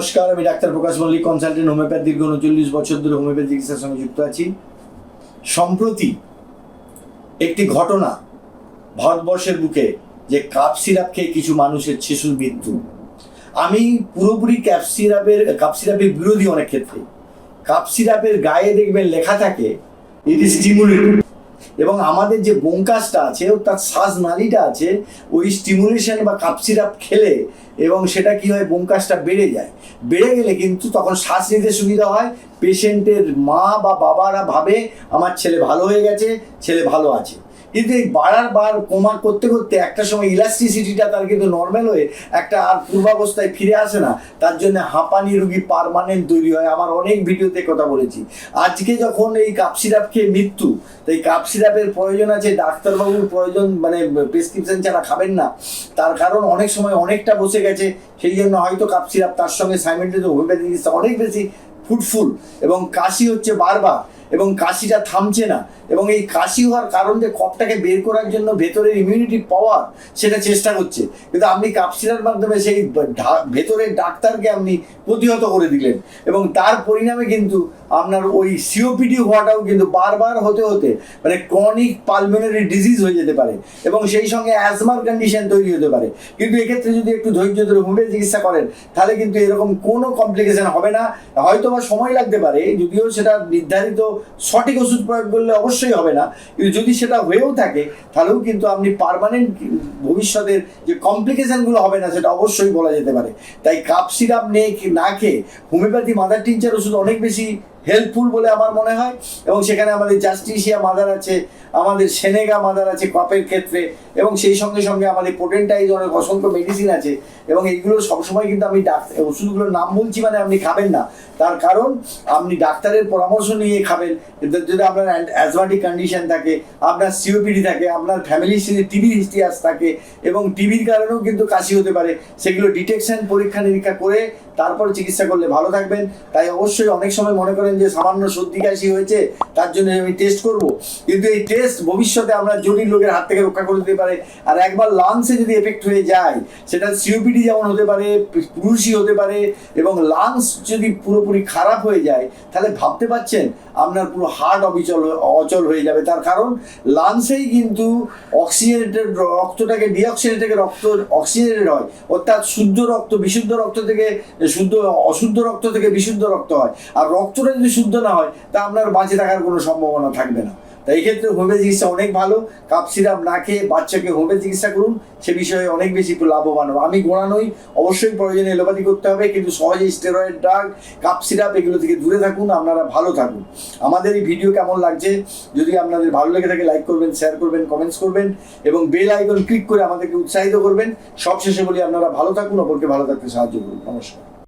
নমস্কার, আমি ডাক্তার প্রকাশ মল্লিক কনসালটেন্ট হোমিওপ্যাথ দীর্ঘ উনচল্লিশ বছর ধরে হোমিওপ্যাথি চিকিৎসার সঙ্গে যুক্ত আছি। সম্প্রতি একটি ঘটনা ভারতবর্ষের বুকে যে কাপ সিরাপ খেয়ে কিছু মানুষের শিশুর মৃত্যু। আমি পুরোপুরি ক্যাপ সিরাপের, কাপ সিরাপের বিরোধী অনেক ক্ষেত্রে। কাপ সিরাপের গায়ে দেখবেন লেখা থাকে ইট ইজ স্টিমুলেটেড এবং আমাদের যে বঙ্কাসটা আছে তার শ্বাস নালিটা আছে, ওই স্টিমুলেশন বা কাপ সিরাপ খেলে এবং সেটা কি হয় বঙ্কাসটা বেড়ে যায়। বেড়ে গেলে কিন্তু তখন শ্বাস নিতে সুবিধা হয়। পেশেন্টের মা বা বাবারা ভাবে, আমার ছেলে ভালো হয়ে গেছে, ছেলে ভালো আছে। কিন্তু এই বাড়ার বার কমা করতে করতে একটা সময় ইলাস্টিসিটিটা তার কিন্তু নর্মাল হয়ে একটা আর পূর্বাবস্থায় ফিরে আসে না, তার জন্য হাঁপানি রুগী পারমানেন্ট তৈরি হয়। আমার অনেক ভিডিওতে কথা বলেছি। আজকে যখন এই কাপ সিরাপ খেয়ে মৃত্যু, তো এই কাপ সিরাপের প্রয়োজন আছে, ডাক্তারবাবুর প্রয়োজন মানে প্রেসক্রিপশন ছাড়া খাবেন না। তার কারণ অনেক সময় অনেকটা বসে গেছে, সেই জন্য হয়তো কাপ সিরাপ তার সঙ্গে সাইমেন্টেড হোমিওপ্যাথি অনেক বেশি ফুটফুল এবং কাশি হচ্ছে বারবার। এবং কাশিটা থামছে না। এবং এই কাশি হওয়ার কারণ যে কপটাকে বের করার জন্য ভেতরের ইমিউনিটি পাওয়ার সেটা চেষ্টা করছে। কিন্তু আপনি কাপসিলার মাধ্যমে সেই ভেতরের ডাক্তারকে আপনি প্রতিহত করে দিলেন। এবং তার পরিণামে কিন্তু আপনার ওই সিওপিডি হওয়াটাও কিন্তু বারবার হতে হতে মানে ক্রনিক পালমোনারি ডিজিজ হয়ে যেতে পারে এবং সেই সঙ্গে অ্যাজমার কন্ডিশন তৈরি হতে পারে। কিন্তু এক্ষেত্রে যদি একটু ধৈর্য ধরে হোমিওপ্যাথি চিকিৎসা করেন, তাহলে কিন্তু এরকম কোনো কমপ্লিকেশন হবে না। হয়তো বা সময় লাগতে পারে, যদিও সেটা নির্ধারিত সঠিক ওষুধ প্রয়োগ করলে অবশ্যই হবে না। যদি সেটা হয়েও থাকে, তাহলেও কিন্তু আপনি পারমানেন্ট ভবিষ্যতের যে কমপ্লিকেশনগুলো হবে না, সেটা অবশ্যই বলা যেতে পারে। তাই কাপ সিরাপ নেই না খেয়ে হোমিওপ্যাথি মাদার টিনচার ওষুধ অনেক বেশি হেল্পফুল বলে আমার মনে হয়। এবং সেখানে আমাদের জাস্টিসিয়া মাদার আছে, আমাদের সেনেগা মাদার আছে কপের ক্ষেত্রে, এবং সেই সঙ্গে সঙ্গে আমাদের পোটেন্টাইজ অনেক অসংখ্য মেডিসিন আছে, এবং এইগুলো সবসময় কিন্তু আমি ডাক্তার ওষুধগুলোর নাম বলছি মানে আপনি খাবেন না। তার কারণ, আপনি ডাক্তারের পরামর্শ নিয়ে খাবেন। যদি আপনার অ্যাজমাটিক কন্ডিশন থাকে, আপনার সিওপিডি থাকে, আপনার ফ্যামিলি টিবি হিস্ট্রিয়াস থাকে, এবং টিবির কারণেও কিন্তু কাশি হতে পারে, সেগুলো ডিটেকশন পরীক্ষা নিরীক্ষা করে তারপর চিকিৎসা করলে ভালো থাকবেন। তাই অবশ্যই অনেক সময় মনে করেন যে সামান্য সর্দি কাশি হয়েছে, তার জন্য আমি টেস্ট করব। কিন্তু এই টেস্ট ভবিষ্যতে আমরা জটিল রোগের হাত থেকে রক্ষা করে দিতে পারে। আর একবার লাংসে যদি এফেক্ট হয়ে যায়, সেটা সিওপিডি যেমন হতে পারে, পুরুষই হতে পারে, এবং লাংস যদি পুরোপুরি খারাপ হয়ে যায়, তাহলে ভাবতে পারছেন, আপনার পুরো হার্ট অবিচল অচল হয়ে যাবে। তার কারণ লাংসেই কিন্তু অক্সিজেনেটেড রক্তটাকে ডিঅক্সিজেনেটেড রক্ত অক্সিজেনেটেড হয়। অর্থাৎ শুদ্ধ রক্ত, বিশুদ্ধ রক্ত থেকে, শুদ্ধ, অশুদ্ধ রক্ত থেকে বিশুদ্ধ রক্ত হয়। আর রক্তটা যদি শুদ্ধ না হয়, তা আপনার বাঁচে থাকার কোনো সম্ভাবনা থাকবে না। তাই এই ক্ষেত্রে হোমিও চিকিৎসা অনেক ভালো। কাপ সিরাপ না খেয়ে বাচ্চাকে হোমিও চিকিৎসা করুন, সে বিষয়ে অনেক বেশি লাভবান হবে। আমি গোড়া নই, অবশ্যই প্রয়োজনে এলোপাতি করতে হবে, কিন্তু সহজে স্টেরয়েড ড্রাগ কাপ সিরাপ এগুলো থেকে দূরে থাকুন, আপনারা ভালো থাকুন। আমাদের এই ভিডিও কেমন লাগছে, যদি আপনাদের ভালো লেগে থাকে লাইক করবেন শেয়ার করবেন কমেন্টস করবেন, এবং বেল আইকন ক্লিক করে আমাদেরকে উৎসাহিত করবেন। সবশেষে বলি, আপনারা ভালো থাকুন, অপরকে ভালো থাকতে সাহায্য করুন। নমস্কার।